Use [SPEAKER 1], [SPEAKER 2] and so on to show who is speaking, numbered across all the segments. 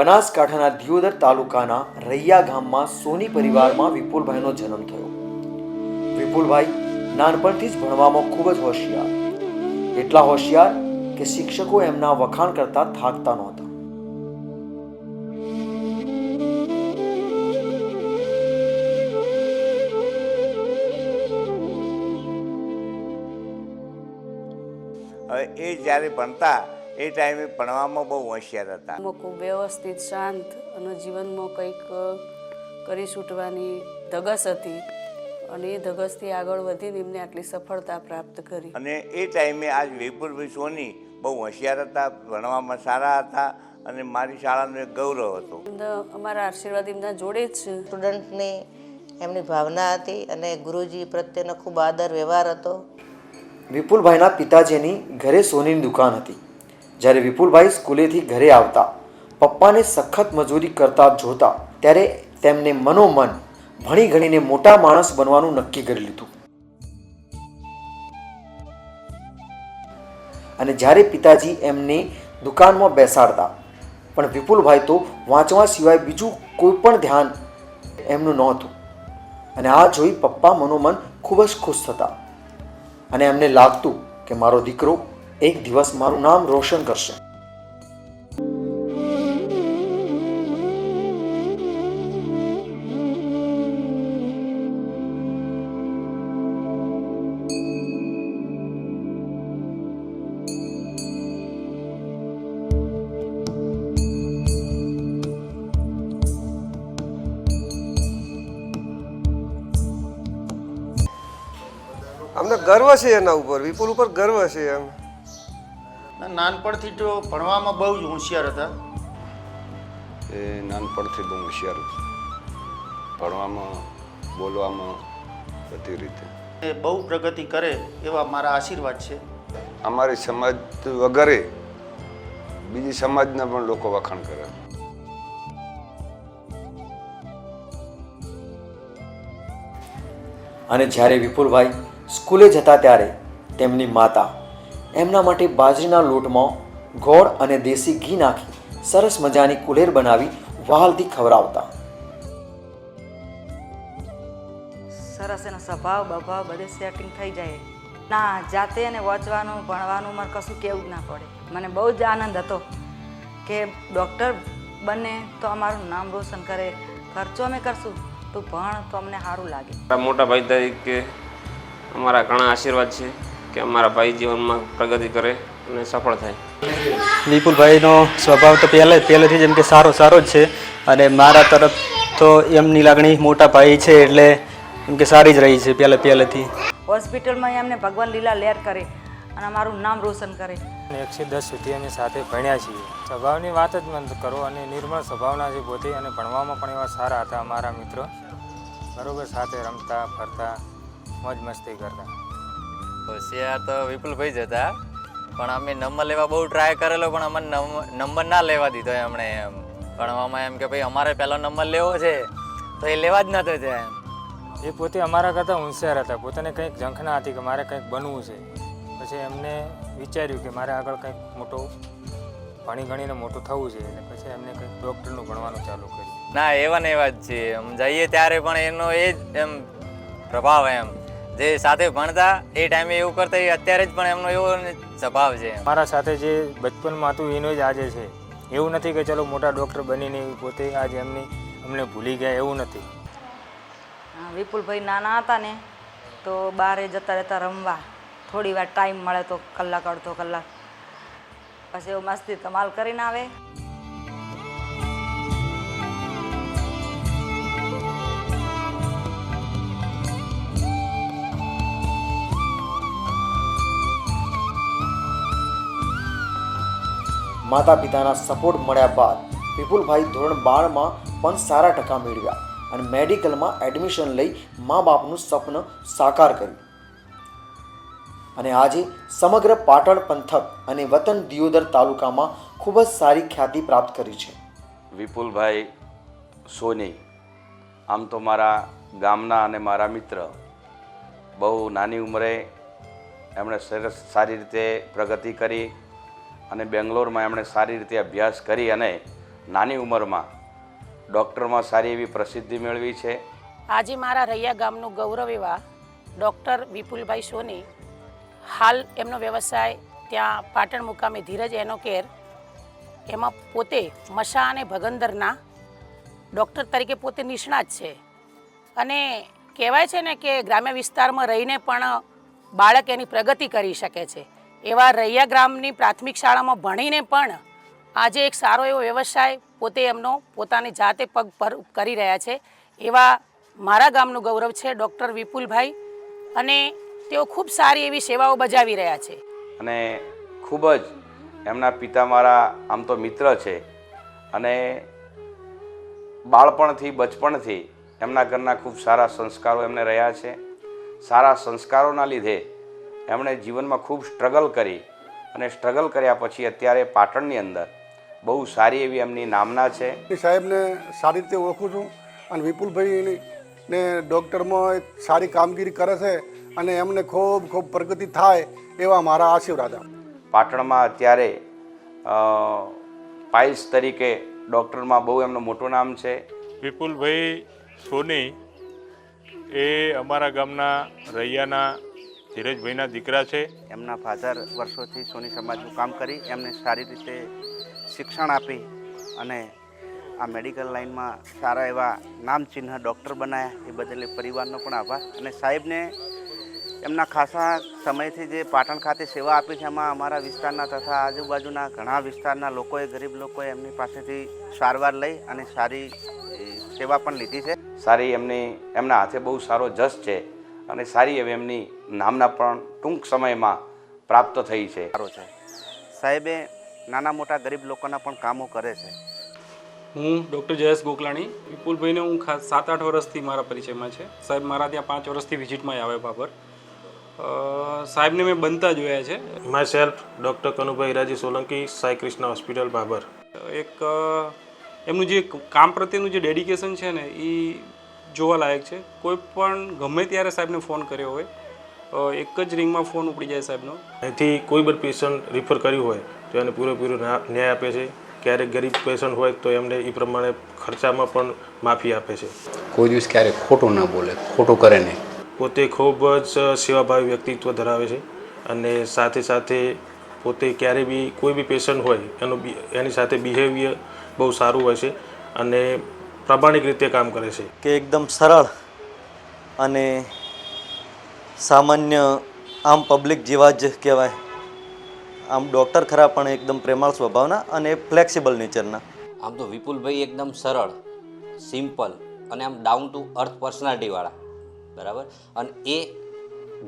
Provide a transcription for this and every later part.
[SPEAKER 1] બનાસકાંઠાના દિયોદર તાલુકાના રૈયા ગામમાં સોની પરિવારમાં વિપુલભાઈનો જન્મ થયો. વિપુલભાઈ નાનપણથી જ ભણવામાં ખૂબ જ હોશિયાર. એટલા હોશિયાર કે શિક્ષકો એમના વખાણ કરતા થાકતા નહોતા.
[SPEAKER 2] હવે એ જ્યારે ભણતા એ ટાઈમે ભણવામાં બહુ હોશિયાર હતા.
[SPEAKER 3] ખૂબ વ્યવસ્થિત શાંત અને જીવનમાં કંઈક કરી છૂટવાની ધગસ હતી અને એ ધગસથી આગળ વધીને એમને આટલી સફળતા પ્રાપ્ત કરી.
[SPEAKER 2] અને એ ટાઈમે આજ વિપુલભાઈ સોની બહુ હોશિયાર હતા ભણવામાં સારા હતા અને મારી શાળાનો એક ગૌરવ હતો.
[SPEAKER 3] અમારા આશીર્વાદ એમના જોડે જ છે.
[SPEAKER 4] સ્ટુડન્ટની એમની ભાવના હતી અને ગુરુજી પ્રત્યેનો ખૂબ આદર વ્યવહાર હતો.
[SPEAKER 1] વિપુલભાઈના પિતાજીની ઘરે સોનીની દુકાન હતી. જ્યારે વિપુલભાઈ સ્કૂલેથી ઘરે આવતા, પપ્પાને સખત મજૂરી કરતા જોતા, ત્યારે તેમને મનોમન ભણી ગણીને મોટા માણસ બનવાનું નક્કી કરી લીધું. અને જ્યારે પિતાજી એમને દુકાનમાં બેસાડતા, પણ વિપુલભાઈ તો વાંચવા સિવાય બીજું કોઈ પણ ધ્યાન એમનું નહોતું. અને આ જોઈ પપ્પા મનોમન ખૂબ જ ખુશ થતા. અને એમને લાગતું કે મારો દીકરો એક દિવસ મારું નામ રોશન કરશે.
[SPEAKER 5] અમને ગર્વ છે એના ઉપર. વિપુલ ઉપર ગર્વ છે એમ.
[SPEAKER 6] નાનપણથી તો ભણવામાં બહુ જ હોશિયાર હતા.
[SPEAKER 7] એ નાનપણથી બહુ હોશિયાર હતું. ભણવામાં બોલવામાં બધી રીતે.
[SPEAKER 6] એ બહુ પ્રગતિ કરે એવા મારા આશીર્વાદ છે.
[SPEAKER 7] અમારી સમાજ વગરે બીજી સમાજના પણ લોકો વખાણ કરે.
[SPEAKER 1] અને જ્યારે વિપુલભાઈ સ્કૂલે જતા ત્યારે તેમની માતા એમના માટે બાજરીના લોટમાં ગોળ અને દેશી ઘી નાખી સરસ મજાની કુલેર બનાવી વહાલથી ખવડાવતા.
[SPEAKER 8] સરસ એનો સ્વભાવ બભાવ બધે સેટિંગ થઈ જાય. ના જાતે અને વાંચવાનું ભણવાનું મારે કશું કેવું જ ના પડે. મને બહુ જ આનંદ હતો કે ડૉક્ટર બને તો અમારું નામ રોશન કરે. ખર્ચો અમે કરશું તો ભણ તો અમને સારું લાગે.
[SPEAKER 9] મોટા ભાઈ તરીકે અમારા ઘણા આશીર્વાદ છે. કે અમારા ભાઈ જીવનમાં પ્રગતિ કરે અને સફળ થાય.
[SPEAKER 10] વિપુલભાઈનો સ્વભાવ તો પહેલે પહેલેથી જ એમ કે સારો સારો જ છે. અને મારા તરફ તો એમની લાગણી મોટા ભાઈ છે એટલે એમ કે સારી જ રહી છે પહેલે પહેલેથી.
[SPEAKER 8] હોસ્પિટલમાં એમને ભગવાન લીલા લેર કરે અને અમારું નામ રોશન કરે.
[SPEAKER 11] એકથી દસ સુધી અમે સાથે ભણ્યા છીએ. સ્વભાવની વાત જ મત કરો અને નિર્મળ સ્વભાવના છે પોતે અને ભણવામાં પણ એવા સારા હતા અમારા મિત્રો. બરોબર સાથે રમતા ફરતા મોજ મસ્તી કરતા.
[SPEAKER 12] હોશિયાર તો વિપુલભાઈ જ હતા. પણ અમે નંબર લેવા બહુ ટ્રાય કરેલો પણ અમને નંબર- નંબર ના લેવા દીધો એમણે એમ. ભણવામાં એમ કે ભાઈ અમારે પહેલો નંબર લેવો છે તો એ લેવા જ નતો છે એમ.
[SPEAKER 11] એ પોતે અમારા કરતાં હોશિયાર હતા. પોતાને કંઈક ઝંખના હતી કે મારે કંઈક બનવું છે. પછી એમને વિચાર્યું કે મારે આગળ કંઈક મોટું ભણી ગણીને મોટું થવું છે એટલે પછી એમને કંઈક ડૉક્ટરનું ભણવાનું ચાલુ કર્યું.
[SPEAKER 12] ના એવા ને એવા જ છે એમ જઈએ ત્યારે પણ એનો એ જ એમ પ્રભાવ એમ. જે સાથે ભણતા એ ટાઈમે એવું કરતા એ અત્યારે જ પણ એમનો એવો સ્વભાવ છે
[SPEAKER 11] મારા સાથે જે બચપનમાં હતું એનો જ આજે છે. એવું નથી કે ચલો મોટા ડૉક્ટર બનીને પોતે આજે એમની અમને ભૂલી ગયા એવું નથી.
[SPEAKER 8] વિપુલભાઈ નાના હતા ને તો બારે જતા રહેતા રમવા. થોડી વાર ટાઈમ મળે તો કલાક અડધો કલાક. પછી એવું મસ્તી તમાલ કરીને આવે.
[SPEAKER 1] માતા પિતાના સપોર્ટ મળ્યા બાદ વિપુલભાઈ ધોરણ બારમાં પણ સારા ટકા મેળવ્યા અને મેડિકલમાં એડમિશન લઈ મા બાપનું સ્વપ્ન સાકાર કર્યું. અને આજે સમગ્ર પાટણ પંથક અને વતન દિયોદર તાલુકામાં ખૂબ જ સારી ખ્યાતિ પ્રાપ્ત કરી છે.
[SPEAKER 13] વિપુલભાઈ સોની, આમ તો મારા ગામના અને મારા મિત્ર, બહુ નાની ઉંમરે એમણે સરસ સારી રીતે પ્રગતિ કરી. અને બેંગ્લોરમાં એમણે સારી રીતે અભ્યાસ કરી અને નાની ઉંમરમાં ડૉક્ટરમાં સારી એવી પ્રસિદ્ધિ મેળવી છે.
[SPEAKER 14] આજે મારા રૈયા ગામનું ગૌરવ એવા ડૉક્ટર વિપુલભાઈ સોની હાલ એમનો વ્યવસાય ત્યાં પાટણ મુકામે ધીરજ એનો કેર એમાં પોતે મશા અને ભગંદરના ડૉક્ટર તરીકે પોતે નિષ્ણાત છે. અને કહેવાય છે ને કે ગ્રામ્ય વિસ્તારમાં રહીને પણ બાળક એની પ્રગતિ કરી શકે છે. એવા રૈયા ગ્રામની પ્રાથમિક શાળામાં ભણીને પણ આજે એક સારો એવો વ્યવસાય પોતે એમનો પોતાની જાતે પગ પર કરી રહ્યા છે. એવા મારા ગામનું ગૌરવ છે ડૉક્ટર વિપુલભાઈ અને તેઓ ખૂબ સારી એવી સેવાઓ બજાવી રહ્યા છે.
[SPEAKER 13] અને ખૂબ જ એમના પિતા મારા આમ તો મિત્ર છે અને બાળપણથી, બચપણથી એમના ઘરના ખૂબ સારા સંસ્કારો એમને રહ્યા છે. સારા સંસ્કારોના લીધે એમણે જીવનમાં ખૂબ સ્ટ્રગલ કરી અને સ્ટ્રગલ કર્યા પછી અત્યારે પાટણની અંદર બહુ સારી એવી એમની નામના છે.
[SPEAKER 15] સાહેબને સારી રીતે ઓળખું છું અને વિપુલભાઈ ને ડૉક્ટરમાં એક સારી કામગીરી કરે છે અને એમને ખૂબ ખૂબ પ્રગતિ થાય એવા મારા આશીર્વાદ
[SPEAKER 13] પાટણમાં અત્યારે પાઇલ્સ તરીકે ડૉક્ટરમાં બહુ એમનું મોટું નામ છે.
[SPEAKER 16] વિપુલભાઈ સોની એ અમારા ગામના રૈયાના ધીરજભાઈના દીકરા છે.
[SPEAKER 17] એમના ફાધર વર્ષોથી સોની સમાજનું કામ કરી એમને સારી રીતે શિક્ષણ આપી અને આ મેડિકલ લાઇનમાં સારા એવા નામચિહ્ન ડૉક્ટર બનાવ્યા એ બદલે પરિવારનો પણ આભાર. અને સાહેબને એમના ખાસા સમયથી જે પાટણ ખાતે સેવા આપી છે એમાં અમારા વિસ્તારના તથા આજુબાજુના ઘણા વિસ્તારના લોકોએ ગરીબ લોકોએ એમની પાસેથી સારવાર લઈ અને સારી એ, સેવા પણ લીધી છે.
[SPEAKER 13] સારી એમની એમના હાથે બહુ સારો જસ છે. અને સારી એવી એમની નામના પણ ટૂંક સમયમાં પ્રાપ્ત થઈ છે.
[SPEAKER 17] સારો છે. સાહેબે નાના મોટા ગરીબ લોકોના પણ કામો કરે છે.
[SPEAKER 18] હું ડૉક્ટર જયેશ ગોકલાણી. વિપુલભાઈને હું ખાસ સાત આઠ વર્ષથી મારા પરિચયમાં છે. સાહેબ મારા ત્યાં પાંચ વર્ષથી વિઝિટમાં આવે બાબર. સાહેબને મેં બનતા જોયા છે.
[SPEAKER 19] My self doctor Kanubhai Raji Solanki Sai Krishna hospital Babar.
[SPEAKER 18] એક એમનું જે કામ પ્રત્યેનું જે ડેડિકેશન છે ને એ જોવાલાયક છે. કોઈ પણ ગમે ત્યારે સાહેબને ફોન કર્યો હોય એક જ રિંગમાં ફોન ઉપડી જાય સાહેબનો.
[SPEAKER 19] અહીંથી કોઈ પણ પેશન્ટ રિફર કર્યું હોય તો એને પૂરેપૂરો ન્યા- ન્યાય આપે છે. ક્યારેક ગરીબ પેશન્ટ હોય તો એમને એ પ્રમાણે ખર્ચામાં પણ માફી આપે છે.
[SPEAKER 20] કોઈ દિવસ ક્યારેક ખોટું ના બોલે ખોટું કરે નહીં.
[SPEAKER 19] પોતે ખૂબ જ સેવાભાવી વ્યક્તિત્વ ધરાવે છે અને સાથે સાથે પોતે ક્યારે બી કોઈ બી પેશન્ટ હોય એનું એની સાથે બિહેવિયર બહુ સારું હોય છે. અને પ્રામાણિક રીતે કામ કરે છે.
[SPEAKER 10] કે એકદમ સરળ અને સામાન્ય આમ પબ્લિક જેવા જ કહેવાય. આમ ડૉક્ટર ખરા પણ એકદમ પ્રેમાળ સ્વભાવના અને ફ્લેક્સિબલ નેચરના
[SPEAKER 21] આમ તો વિપુલભાઈ એકદમ સરળ સિમ્પલ અને આમ ડાઉન ટુ અર્થ પર્સનાલિટીવાળા બરાબર? અને એ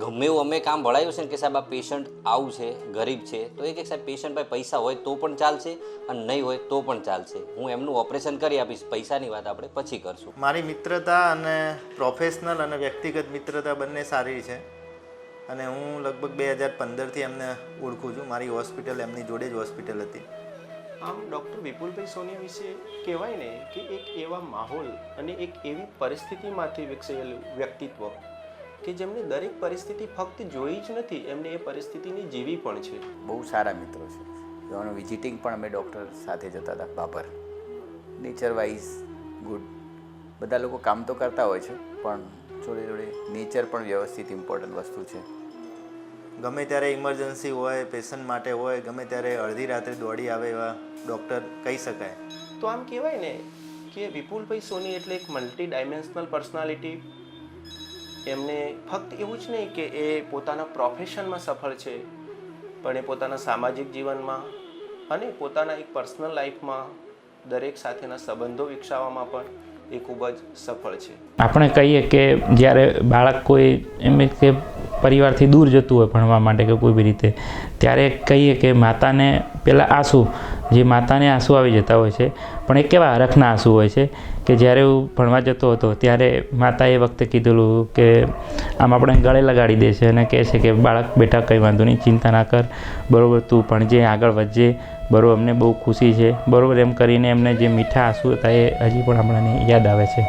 [SPEAKER 21] ગમે એવું અમે કામ ભળાયું છે ને કે સાહેબ આ પેશન્ટ આવું છે ગરીબ છે તો એ એક સાહેબ પેશન્ટ પાસે પૈસા હોય તો પણ ચાલશે અને નહીં હોય તો પણ ચાલશે. હું એમનું ઓપરેશન કરી આપીશ પૈસાની વાત આપણે પછી કરશું.
[SPEAKER 6] મારી મિત્રતા અને પ્રોફેશનલ અને વ્યક્તિગત મિત્રતા બંને સારી છે અને હું લગભગ બે હજાર પંદરથી એમને ઓળખું છું. મારી હોસ્પિટલ એમની જોડે જ હોસ્પિટલ હતી.
[SPEAKER 22] આમ ડૉક્ટર વિપુલભાઈ સોની વિશે કહેવાય ને કે એક એવા માહોલ અને એક એવી પરિસ્થિતિમાંથી વિકસેલું વ્યક્તિત્વ કે જેમને દરેક પરિસ્થિતિ ફક્ત જોઈ જ નથી એમને એ પરિસ્થિતિની જીવી પણ છે.
[SPEAKER 23] બહુ સારા મિત્રો છે. જોવાનું વિઝિટિંગ પણ અમે ડૉક્ટર સાથે જતા હતા બાબર. નેચર વાઇઝ ગુડ બધા લોકો કામ તો કરતા હોય છે પણ જોડે જોડે નેચર પણ વ્યવસ્થિત ઇમ્પોર્ટન્ટ વસ્તુ છે.
[SPEAKER 6] ગમે ત્યારે ઇમરજન્સી હોય પેશન્ટ માટે હોય ગમે ત્યારે અડધી રાત્રે દોડી આવે એવા ડૉક્ટર કહી શકાય.
[SPEAKER 22] તો આમ કહેવાય ને કે વિપુલભાઈ સોની એટલે એક મલ્ટી ડાયમેન્શનલ પર્સનાલિટી એમને ફક્ત એવું જ નહીં કે એ પોતાના પ્રોફેશનમાં સફળ છે, પણ એ પોતાના સામાજિક જીવનમાં અને પોતાના એક પર્સનલ લાઈફમાં દરેક સાથેના સંબંધો વિકસાવવામાં પણ એ ખૂબ જ સફળ છે.
[SPEAKER 24] આપણે કહીએ કે જ્યારે બાળક કોઈ એમ કે પરિવારથી દૂર જતું હોય ભણવા માટે કે કોઈ બી રીતે. ત્યારે કહીએ કે માતાને પહેલાં આંસુ, જે માતાને આંસુ આવી જતા હોય છે, પણ એ કેવા હરખના આંસુ હોય છે કે જ્યારે હું ભણવા જતો હતો ત્યારે માતાએ વખતે કીધેલું કે આમ આપણે ગળે લગાડી દે છે અને કહે છે કે બાળક બેટા કંઈ વાંધો નહીં, ચિંતા ના કર, બરાબર તું ભણજે, આગળ વધજે, બરાબર અમને બહુ ખુશી છે, બરાબર એમ કરીને એમને જે મીઠા આંસુ હતા એ હજી પણ આપણને યાદ આવે છે.